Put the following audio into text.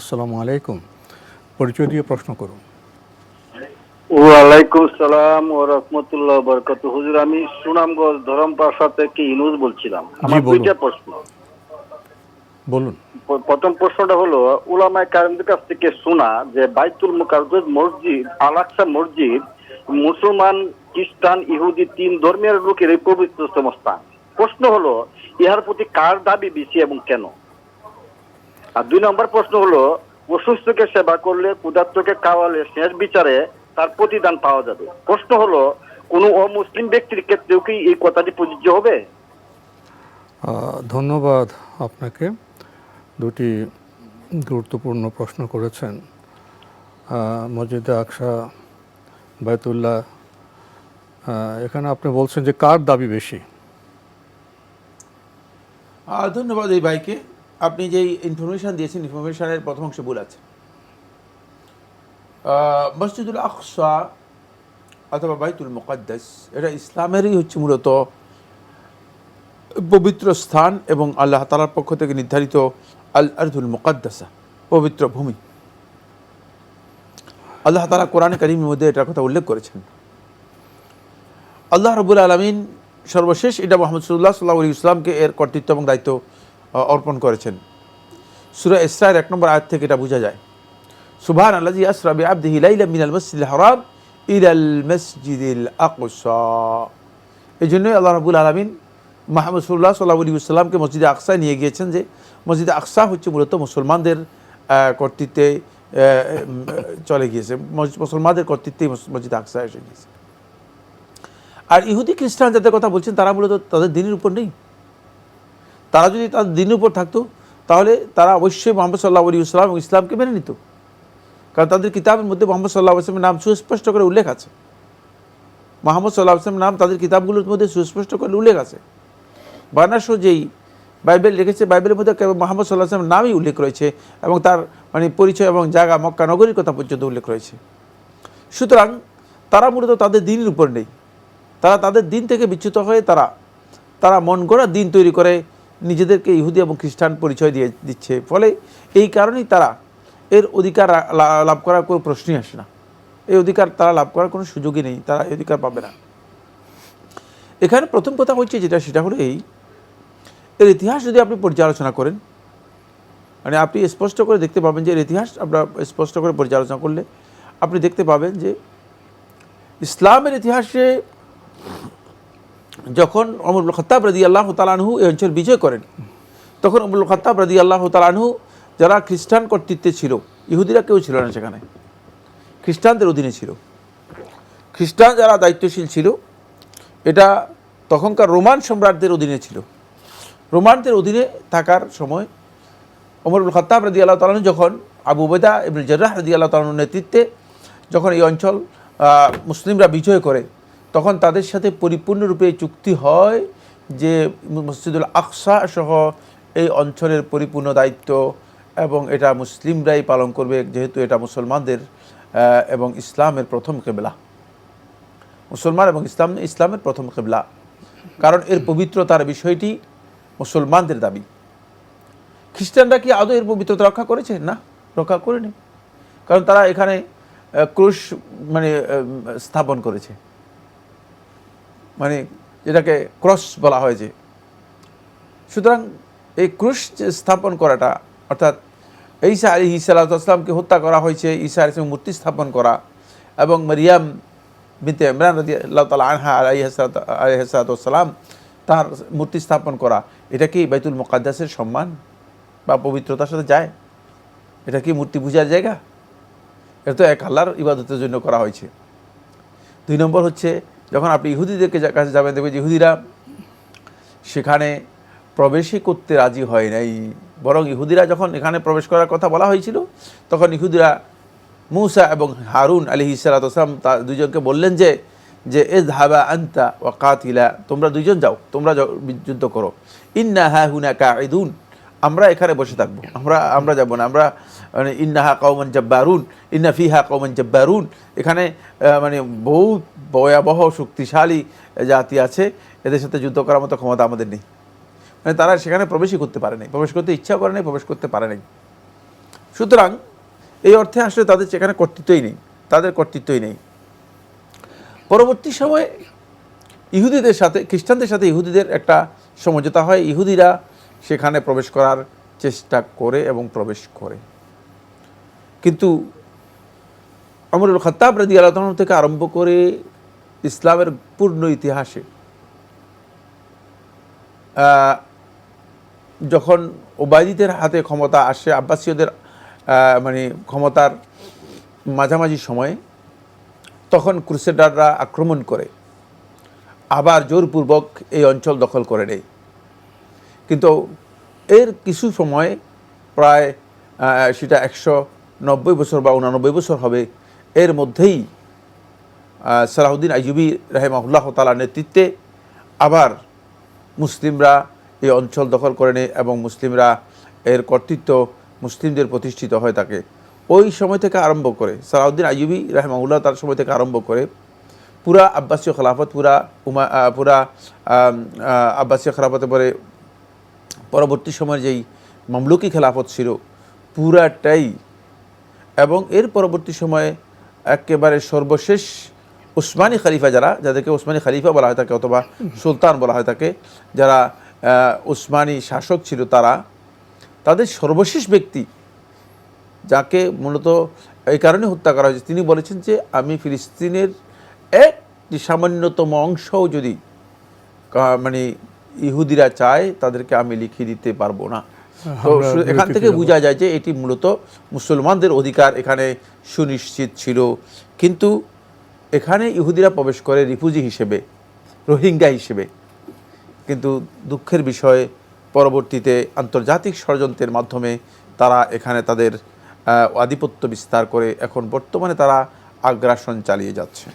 আসসালামু আলাইকুম। পরিচয় দিয়ে প্রশ্ন করুন। ওয়ালাইকুম সালাম ও রহমতুল্লাহ বরকত হুজুর আমি সুনামগঞ্জ ধরমপাশা থেকে ইনুজ বলছিলাম। আমার দুইটা প্রশ্ন। বলুন। প্রথম প্রশ্নটা হলো উলামায়ে কারিমদের কাছ থেকে শোনা যে বাইতুল মুকাদ্দাস মসজিদ আলাকসা মসজিদ মুসলমান খ্রিস্টান ইহুদি তিন ধর্মের লোকের এই পবিত্রতম স্থান। প্রশ্ন হলো ইহার প্রতি কার দাবি বেশি এবং কেন? আর দুই নম্বর প্রশ্ন হলো অসুস্থকে সেবা করলে ক্ষুধার্তকে খাওয়ালে শেষ বিচারে তার প্রতিদান পাওয়া যাবে। প্রশ্ন হলো কোনো অমুসলিম ব্যক্তির ক্ষেত্রেও কি এই কথাটি প্রযোজ্য হবে? ধন্যবাদ আপনাকে। দুটি গুরুত্বপূর্ণ প্রশ্ন করেছেন। মসজিদে আকসা বায়তুল্লাহ এখানে আপনি বলছেন যে কার দাবি বেশি? ধন্যবাদ এই ভাইকে। আপনি যেই ইনফরমেশন দিয়েছেন ইনফরমেশনের প্রথম অংশে ভুল আছে। মসজিদুল আকসা অথবা বাইতুল মুকাদ্দাস, এটা ইসলামেরই হচ্ছে মূলত পবিত্র স্থান এবং আল্লাহ তালার পক্ষ থেকে নির্ধারিত আল আরদুল মুকাদ্দাসা, পবিত্র ভূমি। আল্লাহ তালা কোরআন করিমের মধ্যে এটার কথা উল্লেখ করেছেন। আল্লাহ রবুল আলমিন সর্বশেষ এটা মোহাম্মদ সুল্লাহ সাল্লাহ ইসলামকে এর কর্তৃত্ব এবং দায়িত্ব অর্পণ করেছেন। সুরা ইসরায়ের এক নম্বর আয়াত থেকে এটা বোঝা যায়। সুবহান আল্লাহ আসরাবি আব্দিহি লাইলা মিনাল মসজিদুল হারাম ইলাল মসজিদিল আকসা। এই জন্যই আল্লাহ রবুল আলমিন মাহমুদ সুল্লাহ সাল্লাহ আলী ইসলামকে মসজিদে আকসায় নিয়ে গিয়েছেন যে, মসজিদে আকসা হচ্ছে মূলত মুসলমানদের কর্তৃত্বে চলে গিয়েছে। মুসলমানদের কর্তৃত্বেই মস- মসজিদ আকসা এসে গিয়েছে। আর ইহুদি খ্রিস্টান যাদের কথা বলছেন, তারা মূলত তাদের দিনের উপর নেই। তারা যদি তাদের দিনের উপর থাকতো, তাহলে তারা অবশ্যই মোহাম্মদ সাল্লাহ আলী ইসলাম এবং ইসলামকে মেনে নিত। কারণ তাদের কিতাবের মধ্যে মোহাম্মদ সাল্লাহ আসলামের নাম সুস্পষ্ট করে উল্লেখ আছে। মোহাম্মদ সাল্লাহ আসলামের নাম তাদের কিতাবগুলোর মধ্যে সুস্পষ্ট করে উল্লেখ আছে। বানাসো যেই বাইবেল লিখেছে, বাইবেলের মধ্যে কেবল মোহাম্মদ সাল্লাহ আসলামের নামই উল্লেখ রয়েছে এবং তার মানে পরিচয় এবং জায়গা মক্কা নগরীর কথা পর্যন্ত উল্লেখ রয়েছে। সুতরাং তারা মূলত তাদের দিনের উপর নেই। তারা তাদের দিন থেকে বিচ্যুত হয়ে তারা তারা মন গড়া দিন তৈরি করে নিজেদেরকে ইহুদি এবং খ্রিস্টান পরিচয় দিয়ে দিচ্ছে। ফলে এই কারণেই তারা এর অধিকার লাভ করার কোনো প্রশ্নই আসে না। এই অধিকার তারা লাভ করার কোনো সুযোগই নেই, তারা এই অধিকার পাবে না। এখানে প্রথম কথা হচ্ছে যেটা, সেটা হলো এই, এর ইতিহাস যদি আপনি পর্যালোচনা করেন মানে আপনি স্পষ্ট করে দেখতে পাবেন যে এর ইতিহাস আমরা স্পষ্ট করে পর্যালোচনা করলে আপনি দেখতে পাবেন যে ইসলামের ইতিহাসে যখন অমরুল খত্তাব রদি আল্লাহ তালানহু এই অঞ্চল বিজয় করেন, তখন অমরুল খত্তাব রদি আল্লাহ তালানহু যারা খ্রিস্টান কর্তৃত্বে ছিল, ইহুদিরা কেউ ছিল না সেখানে। খ্রিস্টানদের অধীনে ছিল। খ্রিস্টান যারা দায়িত্বশীল ছিল, এটা তখনকার রোমান সম্রাটদের অধীনে ছিল। রোমানদের অধীনে থাকার সময় ওমরুল খত্তাব রদি আল্লাহ তালানু যখন আবু বেদা এবং জর্রাহ রদি আল্লাহ তালানুর নেতৃত্বে যখন এই অঞ্চল মুসলিমরা বিজয় করে তখন তাদের সাথে পরিপূর্ণরূপে চুক্তি হয় যে মসজিদুল আকসা সহ এই অঞ্চলের পরিপূর্ণ দায়িত্ব এবং এটা মুসলিমরাই পালন করবে, যেহেতু এটা মুসলমানদের এবং ইসলামের প্রথম কেবলা। মুসলমান এবং ইসলাম, ইসলামের প্রথম কেবলা। কারণ এর পবিত্রতার বিষয়টি মুসলমানদের দাবি। খ্রিস্টানরা কি আদৌ এর পবিত্রতা রক্ষা করেছে? না, রক্ষা করেনি। কারণ তারা এখানে ক্রুশ মানে স্থাপন করেছে। মানে যেটাকে ক্রস বলা হয়েছে সুতরাং এই ক্রুশ স্থাপন করাটা, অর্থাৎ ঈসা আলী ইসালাতামকে হত্যা করা হয়েছে, ঈসা আলী মূর্তি স্থাপন করা এবং মারিয়াম বিনতে ইমরান রদি আল্লাহ তালা আনহা আলিহাসালাম তার মূর্তি স্থাপন করা। এটা কি বাইতুল মোকাদ্দাসের সম্মান বা পবিত্রতার সাথে যায়? এটা কি মূর্তি পূজার জায়গা? এটা তো এক আল্লাহর ইবাদতের জন্য করা হয়েছে। দুই নম্বর হচ্ছে যখন আপনি ইহুদিদেরকে কাছে যাবেন, দেখবেন যে ইহুদিরা সেখানে প্রবেশই করতে রাজি হয় নাই। বরং ইহুদিরা যখন এখানে প্রবেশ করার কথা বলা হয়েছিল, তখন ইহুদিরা মুসা এবং হারুন আলী ইসালাতাম তা দুজনকে বললেন যে যে এ ধাবা আন্তা ও কাতিলা, তোমরা দুজন যাও, তোমরা যুদ্ধ করো। ইন্না হা হুনা কা ইদুন আমরা এখানে বসে থাকব। আমরা আমরা যাব না। আমরা মানে ইন্নাহা কৌমন জব্বারুন, ইন্না ফিহা কৌমন জব্বারুন। এখানে মানে বহু ভয়াবহ, শক্তিশালী জাতি আছে। এদের সাথে যুদ্ধ করার মতো ক্ষমতা আমাদের নেই। মানে তারা সেখানে প্রবেশই করতে পারে নাই। প্রবেশ করতে ইচ্ছা করে নাই, প্রবেশ করতে পারে নাই। সুতরাং, এই অর্থে আসলে তাদের সেখানে কর্তৃত্বই নেই। তাদের কর্তৃত্বই নেই। পরবর্তী সময়ে ইহুদিদের সাথে, খ্রিস্টানদের সাথে ইহুদিদের একটা সমঝোতা হয়। ইহুদিরা সেখানে প্রবেশ করার চেষ্টা করে এবং প্রবেশ করে। কিন্তু আমরুল খত্তাব রাজি আল্লাহ থেকে আরম্ভ করে ইসলামের পূর্ণ ইতিহাসে যখন ওবায়দিদের হাতে ক্ষমতা আসে, আব্বাসীয়দের মানে ক্ষমতার মাঝামাঝি সময়ে, তখন ক্রুসেডাররা আক্রমণ করে। আবার জোরপূর্বক এই অঞ্চল দখল করে নেয়। কিন্তু এর কিছু সময় প্রায় সেটা একশো নব্বই বছর বা উনানব্বই বছর হবে, এর মধ্যেই সালাহুদ্দিন আইজুবি রাহেমাহুল্লাহ তালার নেতৃত্বে আবার মুসলিমরা এই অঞ্চল দখল করে নেয় এবং মুসলিমরা এর কর্তৃত্ব মুসলিমদের প্রতিষ্ঠিত হয় থাকে ওই সময় থেকে আরম্ভ করে সালাউদ্দিন আইয়ুবি রাহমাউল্লাহ তার সময় থেকে আরম্ভ করে, পুরা আব্বাসীয় খেলাফত, পুরা উমা পুরা আব্বাসীয় খেলাফতে পরে পরবর্তী সময়ের যেই মামলুকি খেলাফত ছিল, পুরাটাই এবং এর পরবর্তী সময়ে একেবারে সর্বশেষ উসমানী খলিফা যারা, যাদেরকে উসমানী খলিফা বলা হয় থাকে অথবা সুলতান বলা হয় থাকে যারা উসমানী শাসক ছিল তারা, তাদের সর্বশেষ ব্যক্তি যাকে মূলত এই কারণে হত্যা করা হয়েছে। তিনি বলেছেন যে, আমি ফিলিস্তিনের একটি সামান্যতম অংশও যদি মানে ইহুদিরা চায় তাদেরকে আমি লিখে দিতে পারব না। তো এখান থেকে বোঝা যায় যে এটি মূলত মুসলমানদের অধিকার এখানে সুনিশ্চিত ছিল। কিন্তু এখানে ইহুদিরা প্রবেশ করে রিফিউজি হিসেবে রোহিঙ্গা হিসেবে। কিন্তু দুঃখের বিষয়ে পরবর্তীতে আন্তর্জাতিক ষড়যন্ত্রের মাধ্যমে তারা এখানে তাদের আধিপত্য বিস্তার করে এখন বর্তমানে তারা আগ্রাসন চালিয়ে যাচ্ছে।